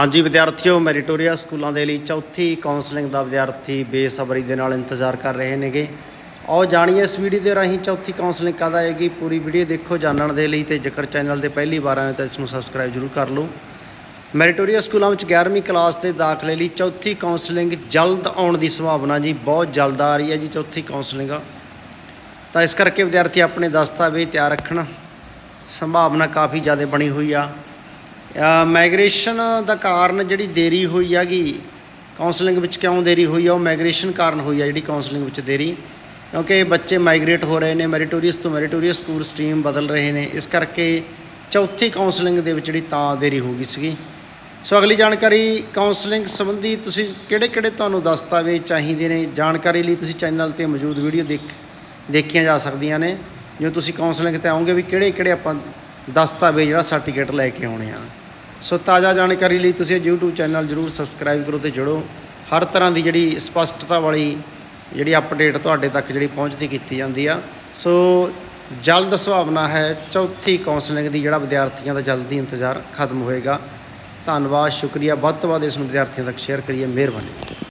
ਹਾਂਜੀ, ਵਿਦਿਆਰਥੀਓ, ਮੈਰੀਟੋਰੀਆ ਸਕੂਲਾਂ ਦੇ ਲਈ ਚੌਥੀ ਕਾਉਂਸਲਿੰਗ ਦਾ ਵਿਦਿਆਰਥੀ ਬੇਸਬਰੀ ਦੇ ਨਾਲ ਇੰਤਜ਼ਾਰ ਕਰ ਰਹੇ ਨੇਗੇ। ਆਓ ਜਾਣੀਏ ਇਸ ਵੀਡੀਓ ਦੇ ਰਾਹੀਂ ਚੌਥੀ ਕਾਉਂਸਲਿੰਗ ਕਦ ਆਏਗੀ। ਪੂਰੀ ਵੀਡੀਓ ਦੇਖੋ, ਜਾਣਨ ਦੇ ਲਈ ਤੇ ਜੇਕਰ ਚੈਨਲ ਦੇ ਪਹਿਲੀ ਵਾਰ ਆਏ ਤਾਂ ਇਸ ਨੂੰ ਸਬਸਕ੍ਰਾਈਬ ਜ਼ਰੂਰ ਕਰ ਲਓ। ਮੈਰੀਟੋਰੀਆ ਸਕੂਲਾਂ ਵਿੱਚ 11ਵੀਂ ਕਲਾਸ ਦੇ ਦਾਖਲੇ ਲਈ ਚੌਥੀ ਕਾਉਂਸਲਿੰਗ ਜਲਦ ਆਉਣ ਦੀ ਸੰਭਾਵਨਾ ਜੀ ਬਹੁਤ ਜਲਦ ਆ ਰਹੀ ਹੈ ਜੀ ਚੌਥੀ ਕਾਉਂਸਲਿੰਗ ਤਾਂ ਇਸ ਕਰਕੇ ਵਿਦਿਆਰਥੀ ਆਪਣੇ ਦਸਤਾਵੇਜ਼ ਤਿਆਰ ਰੱਖਣ। ਸੰਭਾਵਨਾ ਕਾਫੀ ਜ਼ਿਆਦਾ ਬਣੀ ਹੋਈ ਆ। ਮਾਈਗ੍ਰੇਸ਼ਨ ਦਾ ਕਾਰਨ ਜਿਹੜੀ ਦੇਰੀ ਹੋਈ ਹੈਗੀ ਕਾਉਂਸਲਿੰਗ ਵਿੱਚ ਕਿਉਂ ਦੇਰੀ ਹੋਈ ਆ, ਉਹ ਮਾਈਗ੍ਰੇਸ਼ਨ ਕਾਰਨ ਹੋਈ ਆ ਜਿਹੜੀ ਕਾਉਂਸਲਿੰਗ ਵਿੱਚ ਦੇਰੀ। ਕਿਉਂਕਿ ਬੱਚੇ ਮਾਈਗ੍ਰੇਟ ਹੋ ਰਹੇ ਨੇ ਮੈਰੀਟੋਰੀਅਸ ਤੋਂ ਮੈਰੀਟੋਰੀਅਸ ਸਕੂਲ ਸਟਰੀਮ ਬਦਲ ਰਹੇ ਨੇ, ਇਸ ਕਰਕੇ ਚੌਥੀ ਕਾਉਂਸਲਿੰਗ ਦੇ ਵਿੱਚ ਜਿਹੜੀ ਤਾਂ ਦੇਰੀ ਹੋ ਗਈ ਸੀਗੀ। ਸੋ ਅਗਲੀ ਜਾਣਕਾਰੀ ਕਾਉਂਸਲਿੰਗ ਸੰਬੰਧੀ ਤੁਸੀਂ ਕਿਹੜੇ ਕਿਹੜੇ ਤੁਹਾਨੂੰ ਦਸਤਾਵੇਜ਼ ਚਾਹੀਦੇ ਨੇ? ਜਾਣਕਾਰੀ ਲਈ ਤੁਸੀਂ ਚੈਨਲ ਤੇ ਮੌਜੂਦ ਵੀਡੀਓ ਦੇਖ, ਦੇਖੀਆਂ ਜਾ ਸਕਦੀਆਂ ਨੇ। ਜੋ ਤੁਸੀਂ ਕਾਉਂਸਲਿੰਗ ਤੇ ਆਉਂਗੇ ਵੀ ਕਿਹੜੇ ਕਿਹੜੇ ਆਪਾਂ ਦਸਤਾਵੇਜ਼ ਜਿਹੜਾ ਸਰਟੀਫਿਕੇਟ ਲੈ ਕੇ ਆਉਣੇ ਆ। ਸੋ ਤਾਜ਼ਾ ਜਾਣਕਾਰੀ ਲਈ ਤੁਸੀਂ ਇਹ YouTube ਚੈਨਲ ਜਰੂਰ ਸਬਸਕ੍ਰਾਈਬ ਕਰੋ ਤੇ ਜੁੜੋ। ਹਰ ਤਰ੍ਹਾਂ ਦੀ ਜਿਹੜੀ ਸਪਸ਼ਟਤਾ ਵਾਲੀ ਜਿਹੜੀ ਅਪਡੇਟ ਤੁਹਾਡੇ ਤੱਕ ਜਿਹੜੀ ਪਹੁੰਚਦੀ ਕੀਤੀ ਜਾਂਦੀ ਆ। ਸੋ ਜਲਦ ਸੁਭਾਵਨਾ ਹੈ ਚੌਥੀ ਕਾਉਂਸਲਿੰਗ ਦੀ ਜਿਹੜਾ ਵਿਦਿਆਰਥੀਆਂ ਦਾ ਜਲਦੀ ਇੰਤਜ਼ਾਰ ਖਤਮ ਹੋਏਗਾ। ਧੰਨਵਾਦ, ਸ਼ੁਕਰੀਆ। ਵੱਧ ਤੋਂ ਵੱਧ ਇਸ ਨੂੰ ਵਿਦਿਆਰਥੀਆਂ ਤੱਕ ਸ਼ੇਅਰ ਕਰੀਏ। ਮਿਹਰਬਾਨੀ।